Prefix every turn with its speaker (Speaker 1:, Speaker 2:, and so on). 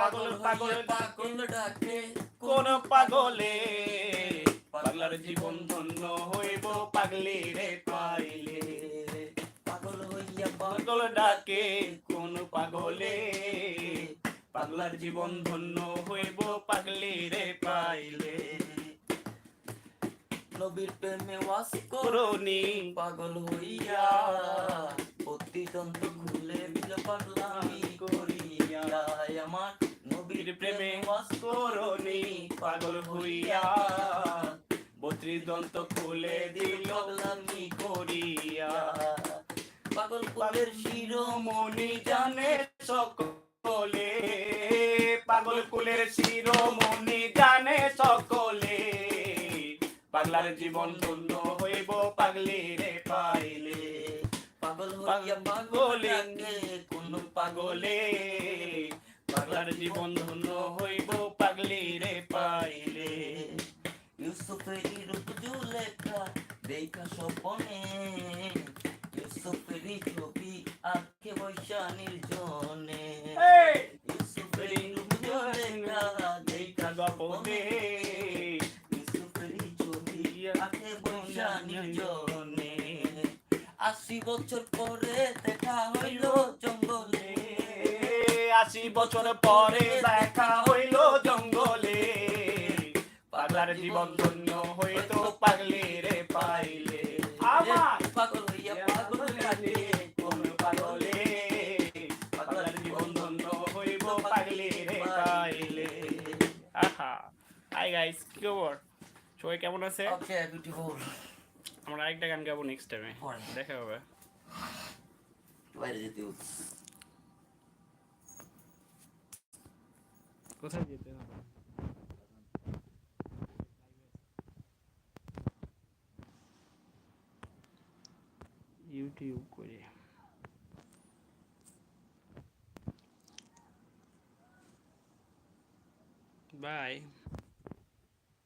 Speaker 1: পাগল পাগল
Speaker 2: পাগল। ডাকে
Speaker 1: কোন পাগলে পাগলার জীবন ধন্য হইব পাগলি রে পাইলে।
Speaker 2: পাগল হইয়া
Speaker 1: পাগল ডাকে কোন পাগলে পাগলার জীবন ধন্য হইব পাগলি রে পাইলে।
Speaker 2: নবীর প্রেমে ওয়াস করো
Speaker 1: করুনি
Speaker 2: পাগল হইয়া। প্রতিতন্ত্র খুলে দিল পাগলামি করিয়া আমার নবীর
Speaker 1: প্রেমে
Speaker 2: ওয়াস
Speaker 1: করুনি পাগল হইয়া বত্রিশ দন্ত খুলে দিল
Speaker 2: পাগলামি
Speaker 1: করিয়া।
Speaker 2: পাগল কুলের শিরোমণি
Speaker 1: জানে সকলে। পাগল কুলের শিরোমণি জানে সকলে। পাগলার জীবন ধন্য হইব পাগলি রে পাইলে।
Speaker 2: পাগল হইয়া পাগল
Speaker 1: পাগলে কোন পাগলে। পাগলার জীবন ধন্য হইব পাগলি রে পাইলে।
Speaker 2: ইউসুফের রূপ জুলেখা দেখা স্বপনে। ইউসুফের ছবি আঁকে বৈশা নির্জনে? ইউসুফের রূপ জুলেখা দেখা
Speaker 1: গপনে
Speaker 2: ইউসুফের ছবি আঁকে বৈশা নির্জনে? আশি বছর পরে দেখা হইল
Speaker 1: আশি বছর পরে দেখা হইল জঙ্গলে। পাগলার জীবন ধন্য হইতো পাগলি রে পাইলে। আমার
Speaker 2: পাগল হইয়া পাগল
Speaker 1: কোন পাগলে? পাগলার জীবন ধন্য হইব পাগলি রে পাইলে। আহা। হাই গাইস কি খবর? সবাই কেমন আছে?
Speaker 2: ওকে বিউটিফুল
Speaker 1: আমরা আরেকটা গান গাবো নেক্সট টাইমে দেখা হবে।
Speaker 2: বাইরে যেতে
Speaker 1: কোথায় যেতে হবে? ইউটিউব করে। বাই।